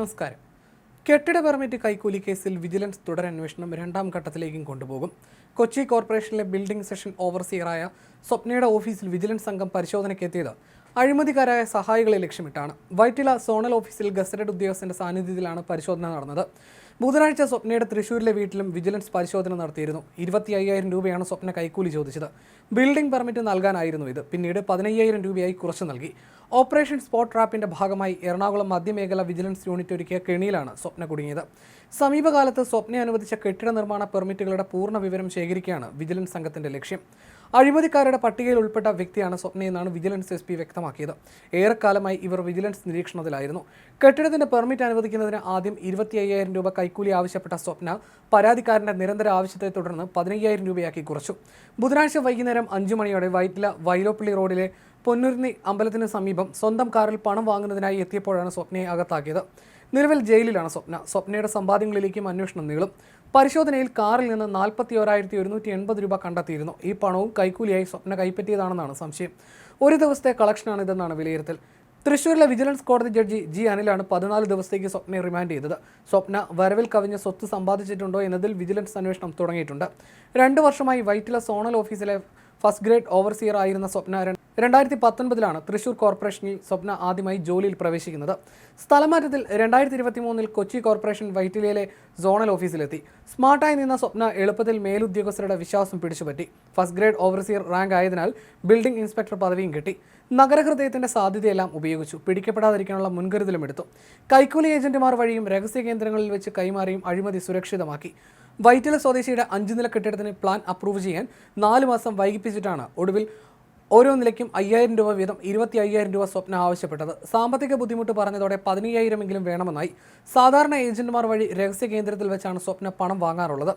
നമസ്കാരം. കെട്ടിട പെർമിറ്റ് കൈക്കൂലി കേസിൽ വിജിലൻസ് തുടരന്വേഷണം രണ്ടാം ഘട്ടത്തിലേക്കും കൊണ്ടുപോകും. കൊച്ചി കോർപ്പറേഷനിലെ ബിൽഡിംഗ് സെഷൻ ഓവർസിയറായ സ്വപ്നയുടെ ഓഫീസിൽ വിജിലൻസ് സംഘം പരിശോധനയ്ക്കെത്തിയത് അഴിമതിക്കാരായ സഹായികളെ ലക്ഷ്യമിട്ടാണ്. വൈറ്റില സോണൽ ഓഫീസിൽ ഗസറ്റഡ് ഉദ്യോഗസ്ഥന്റെ സാന്നിധ്യത്തിലാണ് പരിശോധന നടന്നത്. ബുധനാഴ്ച സ്വപ്നയുടെ തൃശൂരിലെ വീട്ടിലും വിജിലൻസ് പരിശോധന നടത്തിയിരുന്നു. ഇരുപത്തി അയ്യായിരം രൂപയാണ് സ്വപ്ന കൈക്കൂലി ചോദിച്ചത്. ബിൽഡിംഗ് പെർമിറ്റ് നൽകാനായിരുന്നു ഇത്. പിന്നീട് പതിനയ്യായിരം രൂപയായി കുറച്ചു നൽകി. ഓപ്പറേഷൻ സ്പോട്ട് ട്രാപ്പിന്റെ ഭാഗമായി എറണാകുളം മധ്യമേഖല വിജിലൻസ് യൂണിറ്റ് ഒരുക്കിയ കെണിയിലാണ് സ്വപ്ന കുടുങ്ങിയത്. സമീപകാലത്ത് സ്വപ്ന അനുവദിച്ച കെട്ടിട നിർമ്മാണ പെർമിറ്റുകളുടെ പൂർണ വിവരം ശേഖരിക്കുകയാണ് വിജിലൻസ് സംഘത്തിന്റെ ലക്ഷ്യം. അഴിമതിക്കാരുടെ പട്ടികയിൽ ഉൾപ്പെട്ട വ്യക്തിയാണ് സ്വപ്നയെന്നാണ് വിജിലൻസ് എസ് പി വ്യക്തമാക്കിയത്. ഏറെക്കാലമായി ഇവർ വിജിലൻസ് നിരീക്ഷണത്തിലായിരുന്നു. കെട്ടിടത്തിന്റെ പെർമിറ്റ് അനുവദിക്കുന്നതിന് ആദ്യം ഇരുപത്തി അയ്യായിരം രൂപ കൈക്കൂലി ആവശ്യപ്പെട്ട സ്വപ്ന പരാതിക്കാരന്റെ നിരന്തര ആവശ്യത്തെ തുടർന്ന് പതിനയ്യായിരം രൂപയാക്കി കുറച്ചു. ബുധനാഴ്ച വൈകുന്നേരം അഞ്ചു മണിയോടെ വൈറ്റില വൈലോപ്പള്ളി റോഡിലെ പൊന്നുരുന്നി അമ്പലത്തിന് സമീപം സ്വന്തം കാറിൽ പണം വാങ്ങുന്നതിനായി എത്തിയപ്പോഴാണ് സ്വപ്നയെ അകത്താക്കിയത്. നിലവിൽ ജയിലിലാണ് സ്വപ്ന. സ്വപ്നയുടെ സമ്പാദ്യങ്ങളിലേക്കും അന്വേഷണം നീളും. പരിശോധനയിൽ കാറിൽ നിന്ന് നാൽപ്പത്തി ഓരായിരത്തി ഒരുന്നൂറ്റി എൺപത് രൂപ കണ്ടെത്തിയിരുന്നു. ഈ പണവും കൈക്കൂലിയായി സ്വപ്ന കൈപ്പറ്റിയതാണെന്നാണ് സംശയം. ഒരു ദിവസത്തെ കളക്ഷനാണ് ഇതെന്നാണ് വിലയിരുത്തൽ. തൃശൂരിലെ വിജിലൻസ് കോടതി ജഡ്ജി ജി അനിലാണ് പതിനാല് ദിവസത്തേക്ക് സ്വപ്നയെ റിമാൻഡ് ചെയ്തത്. സ്വപ്ന വരവിൽ കവിഞ്ഞ സ്വത്ത് സമ്പാദിച്ചിട്ടുണ്ടോ എന്നതിൽ വിജിലൻസ് അന്വേഷണം തുടങ്ങിയിട്ടുണ്ട്. രണ്ടു വർഷമായി വൈറ്റില സോണൽ ഓഫീസിലെ ഫസ്റ്റ് ഗ്രേഡ് ഓവർസിയർ ആയിരുന്ന സ്വപ്ന രണ്ടായിരത്തി പത്തൊൻപതിലാണ് തൃശൂർ കോർപ്പറേഷനിൽ സ്വപ്ന ആദ്യമായി ജോലിയിൽ പ്രവേശിക്കുന്നത്. സ്ഥലമാറ്റത്തിൽ രണ്ടായിരത്തി ഇരുപത്തി മൂന്നിൽ കൊച്ചി കോർപ്പറേഷൻ വൈറ്റിലയിലെ സോണൽ ഓഫീസിലെത്തി. സ്മാർട്ടായി നിന്ന സ്വപ്ന എളുപ്പത്തിൽ മേലുദ്യോഗസ്ഥരുടെ വിശ്വാസം പിടിച്ചുപറ്റി. ഫസ്റ്റ് ഗ്രേഡ് ഓവർസിയർ റാങ്ക് ആയതിനാൽ ബിൽഡിംഗ് ഇൻസ്പെക്ടർ പദവിയും കിട്ടി. നഗരഹൃദയത്തിന്റെ സാധ്യതയെല്ലാം ഉപയോഗിച്ചു. പിടിക്കപ്പെടാതിരിക്കാനുള്ള മുൻകരുതലും എടുത്തു. കൈക്കൂലി ഏജന്റുമാർ വഴിയും രഹസ്യ കേന്ദ്രങ്ങളിൽ വെച്ച് കൈമാറിയും അഴിമതി സുരക്ഷിതമാക്കി. വൈറ്റില സ്വദേശിയുടെ അഞ്ചു നില കെട്ടിടത്തിന് പ്ലാൻ അപ്രൂവ് ചെയ്യാൻ നാല് മാസം വൈകിപ്പിച്ചിട്ടാണ് ഒടുവിൽ ഓരോ നിലയ്ക്കും അയ്യായിരം രൂപ വീതം ഇരുപത്തി അയ്യായിരം രൂപ സ്വപ്ന ആവശ്യപ്പെട്ടത്. സാമ്പത്തിക ബുദ്ധിമുട്ട് പറഞ്ഞതോടെ പതിനയ്യായിരമെങ്കിലും വേണമെന്നായി സാധാരണ ഏജന്റുമാർ വഴി രഹസ്യ കേന്ദ്രത്തിൽ വെച്ചാണ് സ്വപ്ന പണം വാങ്ങാറുള്ളത്.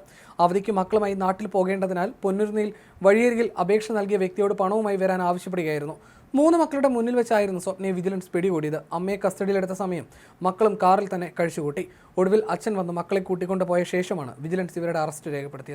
അവധിക്ക് മക്കളുമായി നാട്ടിൽ പോകേണ്ടതിനാൽ പൊന്നുരുന്നിയിൽ വഴിയരികിൽ അപേക്ഷ നൽകിയ വ്യക്തിയോട് പണവുമായി വരാൻ ആവശ്യപ്പെടുകയായിരുന്നു. മൂന്ന് മക്കളുടെ മുന്നിൽ വെച്ചായിരുന്നു സ്വപ്നയെ വിജിലൻസ് പിടികൂടിയത്. അമ്മയെ കസ്റ്റഡിയിലെടുത്ത സമയം മക്കളും കാറിൽ തന്നെ കഴിച്ചുകൂട്ടി. ഒടുവിൽ അച്ഛൻ വന്ന് മക്കളെ കൂട്ടിക്കൊണ്ടുപോയ ശേഷമാണ് വിജിലൻസ് ഇവരുടെ അറസ്റ്റ് രേഖപ്പെടുത്തിയത്.